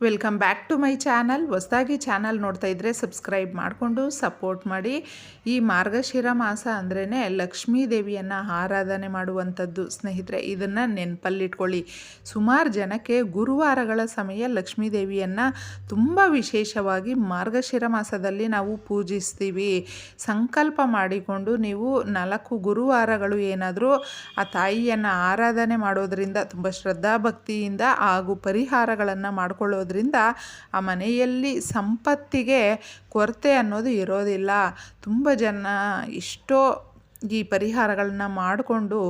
Welcome back to my channel ಹೊಸದಾಗಿ channel ನೋಡ್ತಾ ಇದ್ದರೆ ಸಬ್ಸ್ಕ್ರೈಬ್ ಮಾಡಿಕೊಂಡು ಸಪೋರ್ಟ್ ಮಾಡಿ. ಈ ಮಾರ್ಗಶಿರ ಮಾಸ ಅಂದ್ರೇ ಲಕ್ಷ್ಮೀ ದೇವಿಯನ್ನು ಆರಾಧನೆ ಮಾಡುವಂಥದ್ದು ಸ್ನೇಹಿತರೆ, ಇದನ್ನು ನೆನಪಲ್ಲಿಟ್ಕೊಳ್ಳಿ. ಸುಮಾರು ಜನಕ್ಕೆ ಗುರುವಾರಗಳ ಸಮಯ ಲಕ್ಷ್ಮೀ ದೇವಿಯನ್ನು ತುಂಬ ವಿಶೇಷವಾಗಿ ಮಾರ್ಗಶಿರ ಮಾಸದಲ್ಲಿ ನಾವು ಪೂಜಿಸ್ತೀವಿ. ಸಂಕಲ್ಪ ಮಾಡಿಕೊಂಡು ನೀವು ನಾಲ್ಕು ಗುರುವಾರಗಳು ಏನಾದರೂ ಆ ತಾಯಿಯನ್ನು ಆರಾಧನೆ ಮಾಡೋದರಿಂದ ತುಂಬ ಶ್ರದ್ಧಾಭಕ್ತಿಯಿಂದ ಹಾಗೂ ಪರಿಹಾರಗಳನ್ನು ಮಾಡ್ಕೊಳ್ಳೋದ್ರಿಂದ ಆ ಮನೆಯಲ್ಲಿ ಸಂಪತ್ತಿಗೆ ಕೊರತೆ ಅನ್ನೋದು ಇರೋದಿಲ್ಲ. ತುಂಬ ಜನ ಎಷ್ಟೋ ಈ ಪರಿಹಾರಗಳನ್ನ ಮಾಡಿಕೊಂಡು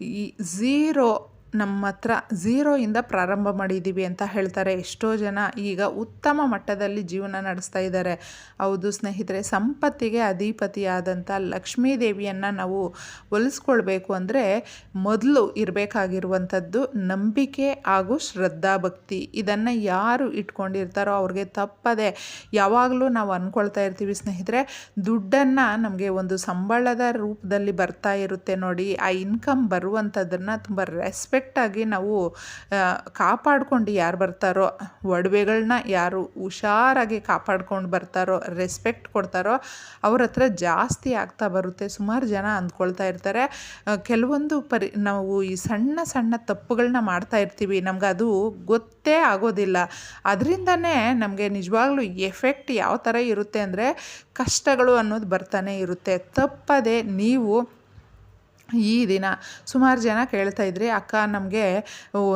ಈ ಝೀರೋ ನಮ್ಮ ಹತ್ರ ಝೀರೋಯಿಂದ ಪ್ರಾರಂಭ ಮಾಡಿದ್ದೀವಿ ಅಂತ ಹೇಳ್ತಾರೆ. ಎಷ್ಟೋ ಜನ ಈಗ ಉತ್ತಮ ಮಟ್ಟದಲ್ಲಿ ಜೀವನ ನಡೆಸ್ತಾ ಇದ್ದಾರೆ. ಹೌದು ಸ್ನೇಹಿತರೆ, ಸಂಪತ್ತಿಗೆ ಅಧಿಪತಿಯಾದಂಥ ಲಕ್ಷ್ಮೀ ದೇವಿಯನ್ನು ನಾವು ಒಲಿಸ್ಕೊಳ್ಬೇಕು ಅಂದರೆ ಮೊದಲು ಇರಬೇಕಾಗಿರುವಂಥದ್ದು ನಂಬಿಕೆ ಹಾಗೂ ಶ್ರದ್ಧಾಭಕ್ತಿ. ಇದನ್ನು ಯಾರು ಇಟ್ಕೊಂಡಿರ್ತಾರೋ ಅವ್ರಿಗೆ ತಪ್ಪದೆ ಯಾವಾಗಲೂ ನಾವು ಅಂದ್ಕೊಳ್ತಾ ಇರ್ತೀವಿ ಸ್ನೇಹಿತರೆ. ದುಡ್ಡನ್ನು ನಮಗೆ ಒಂದು ಸಂಬಳದ ರೂಪದಲ್ಲಿ ಬರ್ತಾ ಇರುತ್ತೆ ನೋಡಿ. ಆ ಇನ್ಕಮ್ ಬರುವಂಥದ್ದನ್ನು ತುಂಬ ರೆಸ್ಪೆಕ್ಟ್ ಆಗಿ ನಾವು ಕಾಪಾಡ್ಕೊಂಡು ಯಾರು ಬರ್ತಾರೋ ಒಡವೆಗಳನ್ನ ಯಾರು ಹುಷಾರಾಗಿ ಕಾಪಾಡ್ಕೊಂಡು ಬರ್ತಾರೋ ರೆಸ್ಪೆಕ್ಟ್ ಕೊಡ್ತಾರೋ, ಅವ್ರ ಹತ್ರ ಜಾಸ್ತಿ ಆಗ್ತಾ ಬರುತ್ತೆ. ಸುಮಾರು ಜನ ಅಂದ್ಕೊಳ್ತಾ ಇರ್ತಾರೆ. ಕೆಲವೊಂದು ಪರಿ, ನಾವು ಈ ಸಣ್ಣ ಸಣ್ಣ ತಪ್ಪುಗಳನ್ನ ಮಾಡ್ತಾ ಇರ್ತೀವಿ. ನಮ್ಗೆ ಅದು ಗೊತ್ತೇ ಆಗೋದಿಲ್ಲ. ಅದರಿಂದನೇ ನಮಗೆ ನಿಜವಾಗ್ಲೂ ಎಫೆಕ್ಟ್ ಯಾವ ಥರ ಇರುತ್ತೆ ಅಂದರೆ ಕಷ್ಟಗಳು ಅನ್ನೋದು ಬರ್ತಾನೆ ಇರುತ್ತೆ. ತಪ್ಪದೆ ನೀವು ಈ ದಿನ ಸುಮಾರು ಜನ ಕೇಳ್ತಾ ಇದ್ರಿ, ಅಕ್ಕ, ನಮಗೆ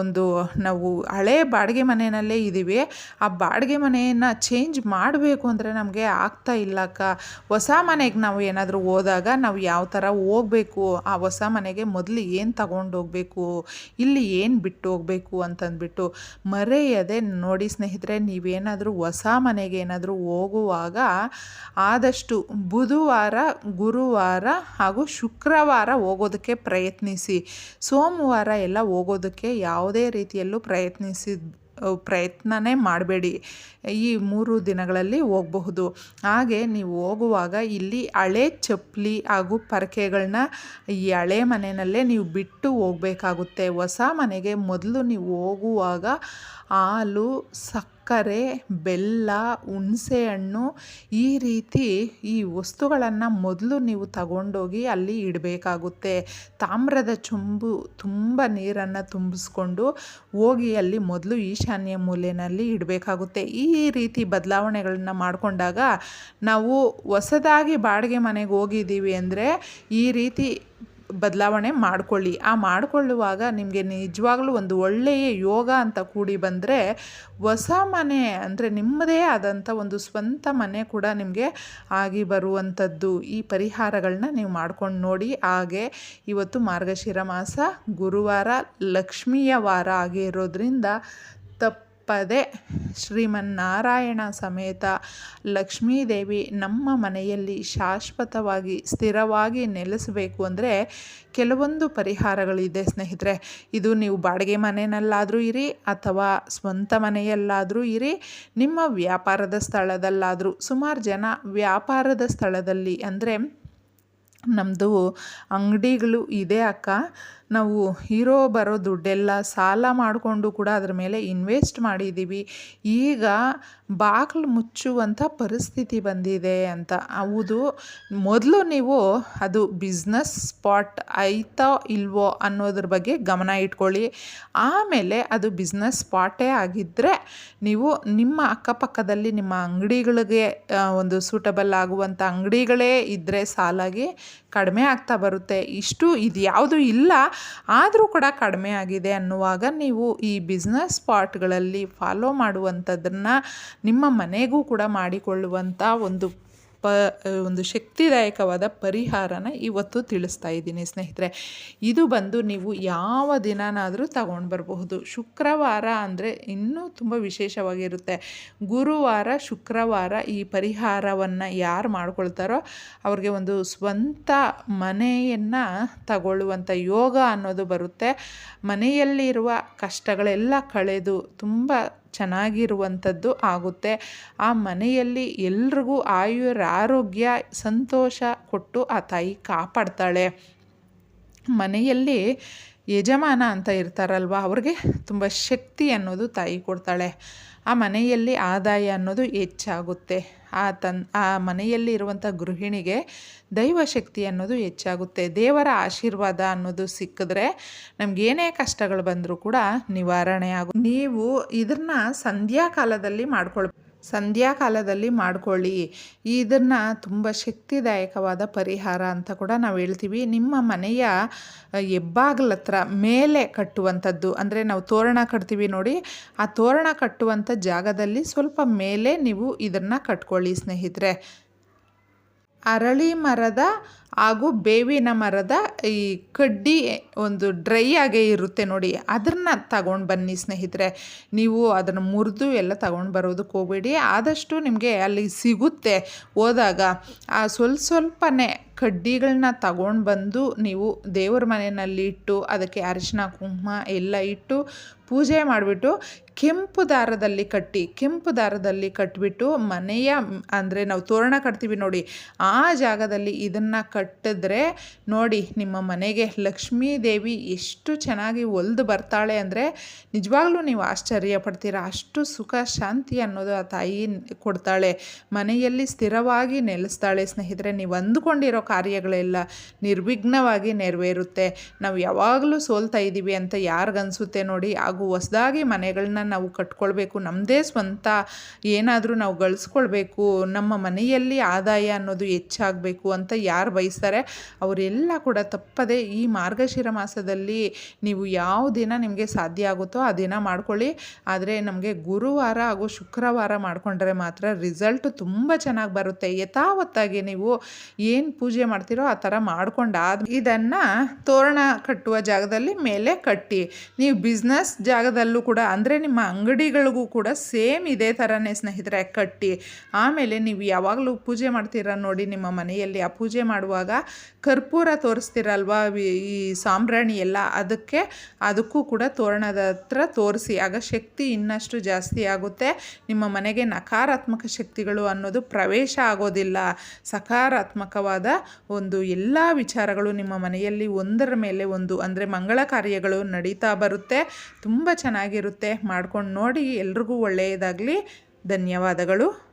ಒಂದು ನಾವು ಹಳೆ ಬಾಡಿಗೆ ಮನೆಯಲ್ಲೇ ಇದ್ದೀವಿ ಆ ಬಾಡಿಗೆ ಮನೆಯನ್ನು ಚೇಂಜ್ ಮಾಡಬೇಕು ಅಂದರೆ ನಮಗೆ ಆಗ್ತಾ ಇಲ್ಲ, ಅಕ್ಕ. ಹೊಸ ಮನೆಗೆ ನಾವು ಏನಾದರೂ ಹೋದಾಗ ನಾವು ಯಾವ ಥರ ಹೋಗಬೇಕು? ಆ ಹೊಸ ಮನೆಗೆ ಮೊದಲು ಏನು ತಗೊಂಡು ಹೋಗಬೇಕು? ಇಲ್ಲಿ ಏನು ಬಿಟ್ಟು ಹೋಗಬೇಕು? ಅಂತಂದ್ಬಿಟ್ಟು ಮರೆಯದೆ ನೋಡಿ ಸ್ನೇಹಿತರೆ, ನೀವೇನಾದರೂ ಹೊಸ ಮನೆಗೆ ಏನಾದರೂ ಹೋಗುವಾಗ ಆದಷ್ಟು ಬುಧವಾರ, ಗುರುವಾರ ಹಾಗೂ ಶುಕ್ರವಾರ ಹೋಗೋ ಹೋಗೋದಕ್ಕೆ ಪ್ರಯತ್ನಿಸಿ. ಸೋಮವಾರ ಎಲ್ಲ ಹೋಗೋದಕ್ಕೆ ಯಾವುದೇ ರೀತಿಯಲ್ಲೂ ಪ್ರಯತ್ನಿಸಿ, ಪ್ರಯತ್ನನೇ ಮಾಡಬೇಡಿ. ಈ ಮೂರು ದಿನಗಳಲ್ಲಿ ಹೋಗಬಹುದು. ಹಾಗೆ ನೀವು ಹೋಗುವಾಗ ಇಲ್ಲಿ ಹಳೆ ಚಪ್ಪಲಿ ಹಾಗೂ ಪರಕೆಗಳನ್ನ ಈ ಹಳೆ ಮನೆಯಲ್ಲೇ ನೀವು ಬಿಟ್ಟು ಹೋಗಬೇಕಾಗುತ್ತೆ. ಹೊಸ ಮನೆಗೆ ಮೊದಲು ನೀವು ಹೋಗುವಾಗ ಹಾಲು ಸಕ್ಕರೆ, ಬೆಲ್ಲ, ಹುಣಸೆಹಣ್ಣು ಈ ರೀತಿ ಈ ವಸ್ತುಗಳನ್ನು ಮೊದಲು ನೀವು ತಗೊಂಡೋಗಿ ಅಲ್ಲಿ ಇಡಬೇಕಾಗುತ್ತೆ. ತಾಮ್ರದ ಚೊಂಬು ತುಂಬ ನೀರನ್ನು ತುಂಬಿಸ್ಕೊಂಡು ಹೋಗಿ ಅಲ್ಲಿ ಮೊದಲು ಈಶಾನ್ಯ ಮೂಲೆಯಲ್ಲಿ ಇಡಬೇಕಾಗುತ್ತೆ. ಈ ರೀತಿ ಬದಲಾವಣೆಗಳನ್ನ ಮಾಡಿಕೊಂಡಾಗ ನಾವು ಹೊಸದಾಗಿ ಬಾಡಿಗೆ ಮನೆಗೆ ಹೋಗಿದ್ದೀವಿ ಅಂದರೆ ಈ ರೀತಿ ಬದಲಾವಣೆ ಮಾಡಿಕೊಳ್ಳಿ. ಆ ಮಾಡಿಕೊಳ್ಳುವಾಗ ನಿಮಗೆ ನಿಜವಾಗ್ಲೂ ಒಂದು ಒಳ್ಳೆಯ ಯೋಗ ಅಂತ ಕೂಡಿ ಬಂದರೆ ಹೊಸ ಮನೆ ಅಂದರೆ ನಿಮ್ಮದೇ ಆದಂಥ ಒಂದು ಸ್ವಂತ ಮನೆ ಕೂಡ ನಿಮಗೆ ಆಗಿ ಬರುವಂಥದ್ದು ಈ ಪರಿಹಾರಗಳನ್ನ ನೀವು ಮಾಡ್ಕೊಂಡು ನೋಡಿ. ಹಾಗೆ ಇವತ್ತು ಮಾರ್ಗಶಿರ ಮಾಸ ಗುರುವಾರ ಲಕ್ಷ್ಮಿಯ ವಾರ ಆಗಿರೋದ್ರಿಂದ ತಪ್ಪು ತಪ್ಪದೆ ಶ್ರೀಮನ್ನಾರಾಯಣ ಸಮೇತ ಲಕ್ಷ್ಮೀದೇವಿ ನಮ್ಮ ಮನೆಯಲ್ಲಿ ಶಾಶ್ವತವಾಗಿ ಸ್ಥಿರವಾಗಿ ನೆಲೆಸಬೇಕು ಅಂದರೆ ಕೆಲವೊಂದು ಪರಿಹಾರಗಳಿದೆ ಸ್ನೇಹಿತರೆ. ಇದು ನೀವು ಬಾಡಿಗೆ ಮನೆಯಲ್ಲಾದರೂ ಇರಿ ಅಥವಾ ಸ್ವಂತ ಮನೆಯಲ್ಲಾದರೂ ಇರಿ, ನಿಮ್ಮ ವ್ಯಾಪಾರದ ಸ್ಥಳದಲ್ಲಾದರೂ. ಸುಮಾರು ಜನ ವ್ಯಾಪಾರದ ಸ್ಥಳದಲ್ಲಿ ಅಂದರೆ ನಮ್ಮದು ಅಂಗಡಿಗಳು ಇದೆ ಅಕ್ಕ. ನಾವು ಇರೋ ಬರೋ ದುಡ್ಡೆಲ್ಲ ಸಾಲ ಮಾಡಿಕೊಂಡು ಕೂಡ ಅದ್ರ ಮೇಲೆ ಇನ್ವೆಸ್ಟ್ ಮಾಡಿದ್ದೀವಿ. ಈಗ ಬಾಗಿಲು ಮುಚ್ಚುವಂಥ ಪರಿಸ್ಥಿತಿ ಬಂದಿದೆ ಅಂತ. ಹೌದು, ಮೊದಲು ನೀವು ಅದು ಬಿಸ್ನೆಸ್ ಸ್ಪಾಟ್ ಆಯ್ತೋ ಇಲ್ವೋ ಅನ್ನೋದ್ರ ಬಗ್ಗೆ ಗಮನ ಇಟ್ಕೊಳ್ಳಿ. ಆಮೇಲೆ ಅದು ಬಿಸ್ನೆಸ್ ಸ್ಪಾಟೇ ಆಗಿದ್ದರೆ ನೀವು ನಿಮ್ಮ ಅಕ್ಕಪಕ್ಕದಲ್ಲಿ ನಿಮ್ಮ ಅಂಗಡಿಗಳಿಗೆ ಒಂದು ಸೂಟಬಲ್ ಆಗುವಂಥ ಅಂಗಡಿಗಳೇ ಇದ್ದರೆ ಸಾಲಾಗಿ ಕಡಿಮೆ ಆಗ್ತಾ ಬರುತ್ತೆ. ಇಷ್ಟು ಇದು ಯಾವುದು ಇಲ್ಲ. ಆದರೂ ಕೂಡ ಕಡಿಮೆ ಆಗಿದೆ ಅನ್ನುವಾಗ ನೀವು ಈ ಬಿಸ್ನೆಸ್ ಪಾಟ್ಗಳಲ್ಲಿ ಫಾಲೋ ಮಾಡುವಂಥದ್ದನ್ನು ನಿಮ್ಮ ಮನೆಗೂ ಕೂಡ ಮಾಡಿಕೊಳ್ಳುವಂಥ ಒಂದು ಪ ಒಂದು ಶಕ್ತಿದಾಯಕವಾದ ಪರಿಹಾರನ ಇವತ್ತು ತಿಳಿಸ್ತಾ ಇದ್ದೀನಿ ಸ್ನೇಹಿತರೆ. ಇದು ಬಂದು ನೀವು ಯಾವ ದಿನನಾದರೂ ತಗೊಂಡು ಬರಬಹುದು. ಶುಕ್ರವಾರ ಅಂದರೆ ಇನ್ನೂ ತುಂಬ ವಿಶೇಷವಾಗಿರುತ್ತೆ. ಗುರುವಾರ, ಶುಕ್ರವಾರ ಈ ಪರಿಹಾರವನ್ನು ಯಾರು ಮಾಡ್ಕೊಳ್ತಾರೋ ಅವ್ರಿಗೆ ಒಂದು ಸ್ವಂತ ಮನೆಯನ್ನು ತಗೊಳ್ಳುವಂಥ ಯೋಗ ಅನ್ನೋದು ಬರುತ್ತೆ. ಮನೆಯಲ್ಲಿರುವ ಕಷ್ಟಗಳೆಲ್ಲ ಕಳೆದು ತುಂಬ ಚೆನ್ನಾಗಿರುವಂಥದ್ದು ಆಗುತ್ತೆ. ಆ ಮನೆಯಲ್ಲಿ ಎಲ್ರಿಗೂ ಆರೋಗ್ಯ ಸಂತೋಷ ಕೊಟ್ಟು ಆ ತಾಯಿ ಕಾಪಾಡ್ತಾಳೆ. ಮನೆಯಲ್ಲಿ ಯಜಮಾನ ಅಂತ ಇರ್ತಾರಲ್ವ, ಅವ್ರಿಗೆ ತುಂಬ ಶಕ್ತಿ ಅನ್ನೋದು ತಾಯಿ ಕೊಡ್ತಾಳೆ. ಆ ಮನೆಯಲ್ಲಿ ಆದಾಯ ಅನ್ನೋದು ಹೆಚ್ಚಾಗುತ್ತೆ. ಆ ತನ್, ಆ ಮನೆಯಲ್ಲಿ ಇರುವಂಥ ಗೃಹಿಣಿಗೆ ದೈವಶಕ್ತಿ ಅನ್ನೋದು ಹೆಚ್ಚಾಗುತ್ತೆ. ದೇವರ ಆಶೀರ್ವಾದ ಅನ್ನೋದು ಸಿಕ್ಕಿದ್ರೆ ನಮಗೇನೇ ಕಷ್ಟಗಳು ಬಂದರೂ ಕೂಡ ನಿವಾರಣೆ ಆಗು, ನೀವು ಇದನ್ನ ಸಂಧ್ಯಾ ಕಾಲದಲ್ಲಿ ಮಾಡ್ಕೊಳ್ ಮಾಡಿಕೊಳ್ಳಿ. ಇದನ್ನು ತುಂಬ ಶಕ್ತಿದಾಯಕವಾದ ಪರಿಹಾರ ಅಂತ ಕೂಡ ನಾವು ಹೇಳ್ತೀವಿ. ನಿಮ್ಮ ಮನೆಯ ಹೆಬ್ಬಾಗ್ಲ ಹತ್ರ ಮೇಲೆ ಕಟ್ಟುವಂಥದ್ದು, ಅಂದರೆ ನಾವು ತೋರಣ ಕಟ್ತೀವಿ ನೋಡಿ, ಆ ತೋರಣ ಕಟ್ಟುವಂಥ ಜಾಗದಲ್ಲಿ ಸ್ವಲ್ಪ ಮೇಲೆ ನೀವು ಇದನ್ನು ಕಟ್ಕೊಳ್ಳಿ ಸ್ನೇಹಿತರೆ. ಅರಳಿ ಮರದ ಹಾಗೂ ಬೇವಿನ ಮರದ ಈ ಕಡ್ಡಿ ಒಂದು ಡ್ರೈ ಆಗೇ ಇರುತ್ತೆ ನೋಡಿ, ಅದನ್ನು ತಗೊಂಡು ಬನ್ನಿ ಸ್ನೇಹಿತರೆ. ನೀವು ಅದನ್ನು ಮುರಿದು ಎಲ್ಲ ತಗೊಂಡು ಬರೋದಕ್ಕೆ ಹೋಗಬೇಡಿ. ಆದಷ್ಟು ನಿಮಗೆ ಅಲ್ಲಿ ಸಿಗುತ್ತೆ. ಹೋದಾಗ ಆ ಸ್ವಲ್ಪ ಸ್ವಲ್ಪನೇ ಕಡ್ಡಿಗಳನ್ನ ತಗೊಂಡು ಬಂದು ನೀವು ದೇವ್ರ ಮನೆಯಲ್ಲಿ ಇಟ್ಟು, ಅದಕ್ಕೆ ಅರಿಶಿನ, ಕುಂಕುಮ ಎಲ್ಲ ಇಟ್ಟು ಪೂಜೆ ಮಾಡಿಬಿಟ್ಟು ಕೆಂಪು ದಾರದಲ್ಲಿ ಕಟ್ಟಿ, ಕೆಂಪು ದಾರದಲ್ಲಿ ಕಟ್ಟಿಬಿಟ್ಟು ಮನೆಯ, ಅಂದರೆ ನಾವು ತೋರಣ ಕಟ್ತೀವಿ ನೋಡಿ, ಆ ಜಾಗದಲ್ಲಿ ಇದನ್ನು ಕಟ್ಟಿದ್ರೆ ನೋಡಿ, ನಿಮ್ಮ ಮನೆಗೆ ಲಕ್ಷ್ಮೀ ದೇವಿ ಎಷ್ಟು ಚೆನ್ನಾಗಿ ಒಲ್ದು ಬರ್ತಾಳೆ ಅಂದರೆ ನಿಜವಾಗ್ಲೂ ನೀವು ಆಶ್ಚರ್ಯ ಪಡ್ತೀರಾ. ಅಷ್ಟು ಸುಖ, ಶಾಂತಿ ಅನ್ನೋದು ಆ ತಾಯಿ ಕೊಡ್ತಾಳೆ. ಮನೆಯಲ್ಲಿ ಸ್ಥಿರವಾಗಿ ನೆಲೆಸ್ತಾಳೆ. ಸ್ನೇಹಿತರೆ, ನೀವು ಅಂದುಕೊಂಡಿರೋ ಕಾರ್ಯಗಳೆಲ್ಲ ನಿರ್ವಿಘ್ನವಾಗಿ ನೆರವೇರುತ್ತೆ. ನಾವು ಯಾವಾಗಲೂ ಸೋಲ್ತಾ ಇದ್ದೀವಿ ಅಂತ ಯಾರಿಗನ್ಸುತ್ತೆ ನೋಡಿ, ಹಾಗೂ ಹೊಸದಾಗಿ ಮನೆಗಳನ್ನ ನಾವು ಕಟ್ಕೊಳ್ಬೇಕು ನಮ್ಮದೇ ಸ್ವಂತ ಏನಾದರೂ ನಾವು ಗಳಿಸ್ಕೊಳ್ಬೇಕು, ನಮ್ಮ ಮನೆಯಲ್ಲಿ ಆದಾಯ ಅನ್ನೋದು ಹೆಚ್ಚಾಗಬೇಕು ಅಂತ ಯಾರು ಬಯಸ್ತಾರೆ. ಅವರೆಲ್ಲ ಕೂಡ ತಪ್ಪದೆ ಈ ಮಾರ್ಗಶಿರ ಮಾಸದಲ್ಲಿ ನೀವು ಯಾವ ದಿನ ನಿಮಗೆ ಸಾಧ್ಯ ಆಗುತ್ತೋ ಆ ದಿನ ಮಾಡ್ಕೊಳ್ಳಿ. ಆದರೆ ನಮಗೆ ಗುರುವಾರ ಹಾಗೂ ಶುಕ್ರವಾರ ಮಾಡಿಕೊಂಡ್ರೆ ಮಾತ್ರ ರಿಸಲ್ಟ್ ತುಂಬ ಚೆನ್ನಾಗಿ ಬರುತ್ತೆ. ಯಥಾವತ್ತಾಗಿ ನೀವು ಏನು ಪೂಜೆ ಮಾಡ್ತೀರೋ ಆ ಥರ ಮಾಡ್ಕೊಂಡಾದ ಇದನ್ನು ತೋರಣ ಕಟ್ಟುವ ಜಾಗದಲ್ಲಿ ಮೇಲೆ ಕಟ್ಟಿ. ನೀವು ಬಿಸ್ನೆಸ್ ಜಾಗದಲ್ಲೂ ಕೂಡ ಅಂದರೆ ನಿಮ್ಮ ಅಂಗಡಿಗಳಿಗೂ ಕೂಡ ಸೇಮ್ ಇದೇ ಥರನೇ ಸ್ನೇಹಿತರೆ ಕಟ್ಟಿ. ಆಮೇಲೆ ನೀವು ಯಾವಾಗಲೂ ಪೂಜೆ ಮಾಡ್ತೀರ ನೋಡಿ ನಿಮ್ಮ ಮನೆಯಲ್ಲಿ ಆ ಪೂಜೆ ಮಾಡುವಾಗ ಕರ್ಪೂರ ತೋರಿಸ್ತೀರಲ್ವ ಈ ಸಾಂಬ್ರಾಣಿ ಎಲ್ಲ, ಅದಕ್ಕೆ ಅದಕ್ಕೂ ಕೂಡ ತೋರಣದ ಹತ್ರ ತೋರಿಸಿ. ಆಗ ಶಕ್ತಿ ಇನ್ನಷ್ಟು ಜಾಸ್ತಿ ಆಗುತ್ತೆ. ನಿಮ್ಮ ಮನೆಗೆ ನಕಾರಾತ್ಮಕ ಶಕ್ತಿಗಳು ಅನ್ನೋದು ಪ್ರವೇಶ ಆಗೋದಿಲ್ಲ. ಸಕಾರಾತ್ಮಕವಾದ ಒಂದು ಎಲ್ಲ ವಿಚಾರಗಳು ನಿಮ್ಮ ಮನೆಯಲ್ಲಿ ಒಂದರ ಮೇಲೆ ಒಂದು, ಅಂದರೆ ಮಂಗಳ ಕಾರ್ಯಗಳು ನಡೀತಾ ಬರುತ್ತೆ. ತುಂಬ ಚೆನ್ನಾಗಿರುತ್ತೆ. ಮಾಡ್ಕೊಂಡು ನೋಡಿ ಎಲ್ರಿಗೂ ಒಳ್ಳೆಯದಾಗಲಿ. ಧನ್ಯವಾದಗಳು.